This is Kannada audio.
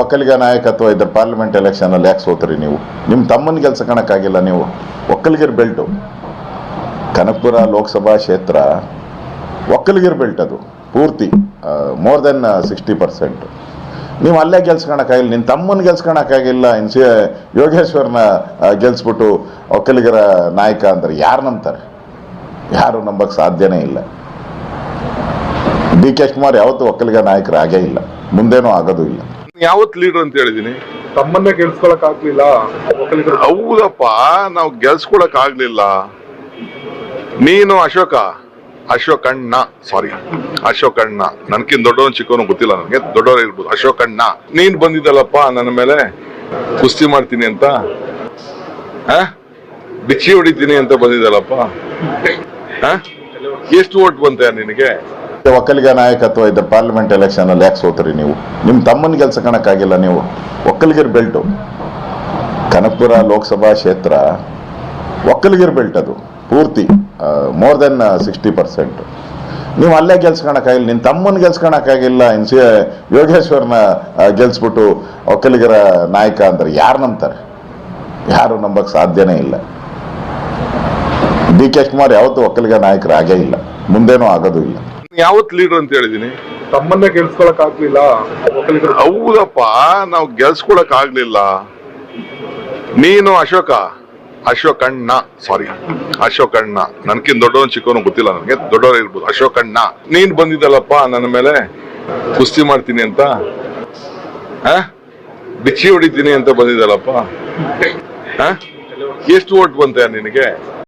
ಒಕ್ಕಲಿಗ ನಾಯಕತ್ವ ಇದ್ರ ಪಾರ್ಲಿಮೆಂಟ್ ಎಲೆಕ್ಷನ್ ಅಲ್ಲಿ ಯಾಕೆ ಸೋತ್ರಿ ನೀವು? ನಿಮ್ಮ ತಮ್ಮನ ಕೆಲಸ ಕಾಣಕ್ಕಾಗಿಲ್ಲ ನೀವು. ಒಕ್ಕಲಿಗರ ಬೆಲ್ಟು ಕನಕಪುರ ಲೋಕಸಭಾ ಕ್ಷೇತ್ರ ಒಕ್ಕಲಿಗರ ಬೆಲ್ಟ್ ಅದು, ಪೂರ್ತಿ ಮೋರ್ ದೆನ್ ಸಿಕ್ಸ್ಟಿ ಪರ್ಸೆಂಟ್ ನೀವು ಅಲ್ಲೇ ಗೆಲ್ಸ್ಕೊಳಕ್ಕಾಗಿಲ್ಲ ನಿನ್ನ ತಮ್ಮನ ಗೆಲ್ಸ್ಕೊಳಕ್ಕಾಗಿಲ್ಲ ಇನ್ ಸಿ ಯೋಗೇಶ್ವರ್ನ ಗೆಲ್ಸ್ಬಿಟ್ಟು ಒಕ್ಕಲಿಗರ ನಾಯಕ ಅಂದ್ರೆ ಯಾರು ನಂಬ್ತಾರೆ? ಯಾರು ನಂಬಕ್ಕೆ ಸಾಧ್ಯನೇ ಇಲ್ಲ. ಡಿ ಕೆ ಕುಮಾರ್ ಯಾವತ್ತೂ ಒಕ್ಕಲಿಗ ನಾಯಕರು ಆಗೇ ಇಲ್ಲ. ಮುಂದೇನೂ ಆಗೋದು ಇಲ್ಲ. ಯಾವತ್ ಲೀಡರ್ ಅಂತ ಹೇಳಿದೀನಿ ತಮ್ಮನ್ನ ಗೆಲ್ಸ್ಕೊಳಕ್ ಆಗ್ಲಿಲ್ಲ. ಒಕ್ಕಲಿಗರು ಹೌದಪ್ಪ ನಾವು ಗೆಲ್ಸ್ಕೊಳಕ್ ಆಗ್ಲಿಲ್ಲ. ನೀನು ಅಶೋಕ ಅಶೋಕಣ್ಣ ಅಣ್ಣ ಸಾರಿ ಅಶೋಕಣ್ಣ. ಅಣ್ಣ ನನ್ಕಿನ್ ದೊಡ್ಡವನ್ ಚಿಕ್ಕವನು ಗೊತ್ತಿಲ್ಲ ನನಗೆ ದೊಡ್ಡವ್ರ ಇರ್ಬೋದು. ಅಶೋಕಣ್ಣ. ಅಣ್ಣ ನೀನ್ ಬಂದಿದ್ದಲ್ಲಪ್ಪ ನನ್ನ ಮೇಲೆ ಕುಸ್ತಿ ಮಾಡ್ತೀನಿ ಅಂತ? ಬಿಚ್ಚಿ ಹೊಡಿತೀನಿ ಅಂತ ಬಂದಿದ್ದಲ್ಲಪ್ಪ? ಎಷ್ಟು ಓಟ್ ಬಂತ ನಿನಗೆ? ಒಕ್ಕಲಿಗ ನಾಯಕತ್ವ ಇದ್ದ ಪಾರ್ಲಿಮೆಂಟ್ ಎಲೆಕ್ಷನ್ ಅಲ್ಲಿ ಯಾಕೆ ಸೋತ್ರಿ ನೀವು? ನಿಮ್ಮ ತಮ್ಮನ ಕೆಲಸ ಕಾಣಕ್ಕಾಗಿಲ್ಲ ನೀವು. ಒಕ್ಕಲಿಗರ ಬೆಲ್ಟು. ಕನಕಪುರ ಲೋಕಸಭಾ ಕ್ಷೇತ್ರ ಒಕ್ಕಲಿಗರ ಬೆಲ್ಟ್ ಅದು, ಪೂರ್ತಿ ಮೋರ್ ದೆನ್ ಸಿಕ್ಸ್ಟಿ ಪರ್ಸೆಂಟ್ ನೀವು ಅಲ್ಲೇ ಗೆಲ್ಸ್ಕೊಳಕ್ಕಾಗಿಲ್ಲ ನಿನ್ನ ತಮ್ಮನ ಗೆಲ್ಸ್ಕೊಳಕ್ಕಾಗಿಲ್ಲ ಇನ್ ಸಿ ಯೋಗೇಶ್ವರನ ಗೆಲ್ಸ್ಬಿಟ್ಟು ಒಕ್ಕಲಿಗರ ನಾಯಕ ಅಂದ್ರೆ ಯಾರು ನಂಬ್ತಾರೆ? ಯಾರು ನಂಬಕ್ಕೆ ಸಾಧ್ಯನೇ ಇಲ್ಲ. ಡಿ ಕೆ ಕುಮಾರ್ ಯಾವತ್ತೂ ಒಕ್ಕಲಿಗ ನಾಯಕರಾಗೇ ಇಲ್ಲ. ಮುಂದೇನೂ ಆಗೋದು ಇಲ್ಲ. ಯಾವತ್ ಲೀಡರ್ ಅಂತ ಹೇಳಿದೀನಿ? ತಮ್ಮನ್ನೇ ಗೆಲ್ಸ್ಕೊಳಕ್ ಆಗ್ಲಿಲ್ಲ. ಒಕ್ಕಲಿಗರು ಹೌದಪ್ಪ ನಾವು ಗೆಲ್ಸ್ಕೊಳಕ್ ಆಗ್ಲಿಲ್ಲ. ನೀನು ಅಶೋಕ? ಅಶೋಕಣ್ಣ ಅಣ್ಣ ಸಾರಿ ಅಶೋಕಣ್ಣ. ಅಣ್ಣ ನನ್ಕಿನ್ ದೊಡ್ಡವನ್ ಚಿಕ್ಕವನು ಗೊತ್ತಿಲ್ಲ ನನಗೆ. ದೊಡ್ಡವರು ಇರ್ಬೋದು. ಅಶೋಕಣ್ಣ. ಅಣ್ಣ ನೀನ್ ಬಂದಿದ್ದಲ್ಲಪ್ಪ ನನ್ನ ಮೇಲೆ ಕುಸ್ತಿ ಮಾಡ್ತೀನಿ ಅಂತ? ಆ? ಬಿಚ್ಚಿ ಹೊಡಿತೀನಿ ಅಂತ ಬಂದಿದ್ದಲ್ಲಪ್ಪ? ಆ? ಎಷ್ಟು ಓಟ್ ಬಂತೆ ನಿನಗೆ?